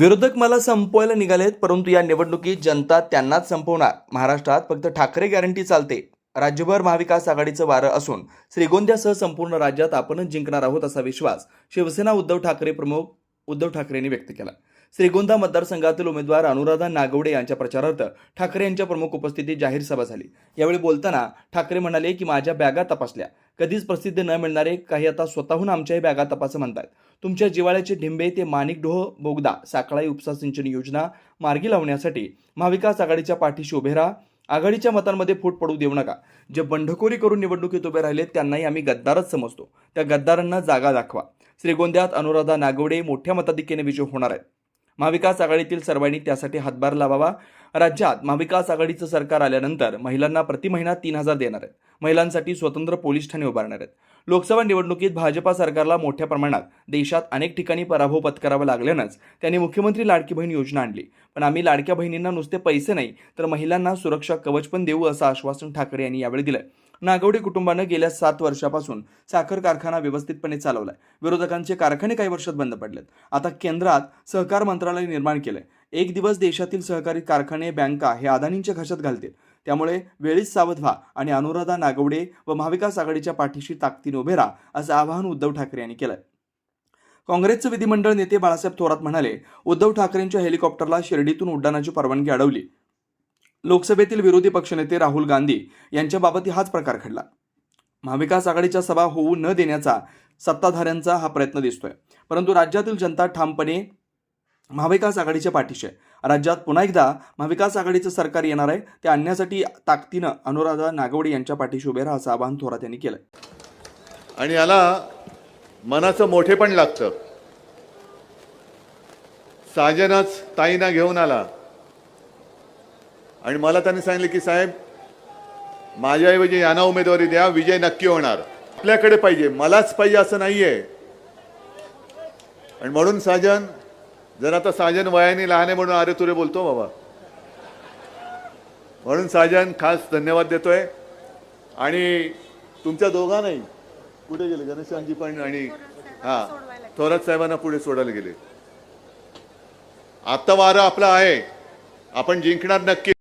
विरोधक मला संपवायला निघालेत परंतु या निवडणुकीत जनता त्यांनाच संपवणार. महाराष्ट्रात फक्त ठाकरे गॅरंटी चालते. राज्यभर महाविकास आघाडीचं वारं असून श्रीगोंद्यासह संपूर्ण राज्यात आपणच जिंकणार आहोत असा विश्वास शिवसेना उद्धव ठाकरे प्रमुख उद्धव ठाकरेंनी व्यक्त केला. श्रीगोंदा मतदारसंघातील उमेदवार अनुराधा नागवडे यांच्या प्रचारार्थ ठाकरे यांच्या प्रमुख उपस्थितीत जाहीर सभा झाली. यावेळी बोलताना ठाकरे म्हणाले की माझ्या बॅगा तपासल्या. कधीच प्रसिद्ध न मिळणारे काही आता स्वतःहून आमच्याही बॅगा तपास म्हणतात तुमच्या जिवाळ्याचे ढिंबे ते माणिकडोह बोगदा साकळाई उपसा सिंचन योजना मार्गी लावण्यासाठी महाविकास आघाडीच्या पाठीशी उभे राहा. आघाडीच्या मतांमध्ये फूट पडू देऊ नका. जे बंडखोरी करून निवडणुकीत उभे राहिलेत त्यांनाही आम्ही गद्दारच समजतो. त्या गद्दारांना जागा दाखवा. श्रीगोंद्यात अनुराधा नागवडे मोठ्या मताधिक्याने विजय होणार आहेत. महाविकास आघाडीतील सर्वांनी त्यासाठी हातभार लावावा. राज्यात महाविकास आघाडीचं सरकार आल्यानंतर महिलांना प्रति महिना तीन हजार देणार आहेत. महिलांसाठी स्वतंत्र पोलीस ठाणे उभारणार आहेत. लोकसभा निवडणुकीत भाजपा सरकारला मोठ्या प्रमाणात देशात अनेक ठिकाणी पराभव पत्करावा लागल्यानंच त्यांनी मुख्यमंत्री लाडकी बहीण योजना आणली. पण आम्ही लाडक्या बहिणींना नुसते पैसे नाही तर महिलांना सुरक्षा कवच पण देऊ असं आश्वासन ठाकरे यांनी यावेळी दिलं नागवडे कुटुंबानं गेल्या सात वर्षापासून साखर कारखाना व्यवस्थितपणे चालवलाय. विरोधकांचे कारखाने काही वर्षात बंद पडलेत. आता केंद्रात सहकार मंत्रालय निर्माण केलंय. एक दिवस देशातील सहकारी कारखाने बँका हे अदानींच्या घशात घालतील. त्यामुळे वेळीच सावध व्हा आणि अनुराधा नागवडे व महाविकास आघाडीच्या पाठीशी ताकदीने उभे राहा असं आवाहन उद्धव ठाकरे यांनी केलंय. काँग्रेसचे विधिमंडळ नेते बाळासाहेब थोरात म्हणाले उद्धव ठाकरेंच्या हेलिकॉप्टरला शिर्डीतून उड्डाणाची परवानगी अडवली. लोकसभेतील विरोधी पक्षनेते राहुल गांधी यांच्याबाबत हाच प्रकार घडला. महाविकास आघाडीच्या सभा होऊ न देण्याचा सत्ताधाऱ्यांचा हा प्रयत्न दिसतोय. परंतु राज्यातील जनता ठामपणे महाविकास आघाडीच्या पाठीशी आहे. राज्यात पुन्हा एकदा महाविकास आघाडीचं सरकार येणार आहे. ते आणण्यासाठी ताकदीनं अनुराधा नागवडे यांच्या पाठीशी उभे राहा असं आवाहन थोरात यांनी केलं आणि याला मनाचं मोठेपण लागतं. साजनच ताईना घेऊन आला. आणि मला त्यांनी सांगितले की साहेब माझ्याऐवजी यांना उमेदवारी द्या विजय नक्की होणार. आपल्याकडे पाहिजे मलाच पाहिजे असं नाहीये. आणि म्हणून साजन जर आता साजन वयाने लहान आहे म्हणून अरे तुरे बोलतो बाबा. म्हणून साजन खास धन्यवाद देतोय. आणि तुमच्या दोघांनाही कुठे गेले? गणेशांजी पण आणि हा थोरात साहेबांना पुढे सोडायला गेले. आता वारं आपला आहे. आपण जिंकणार नक्की.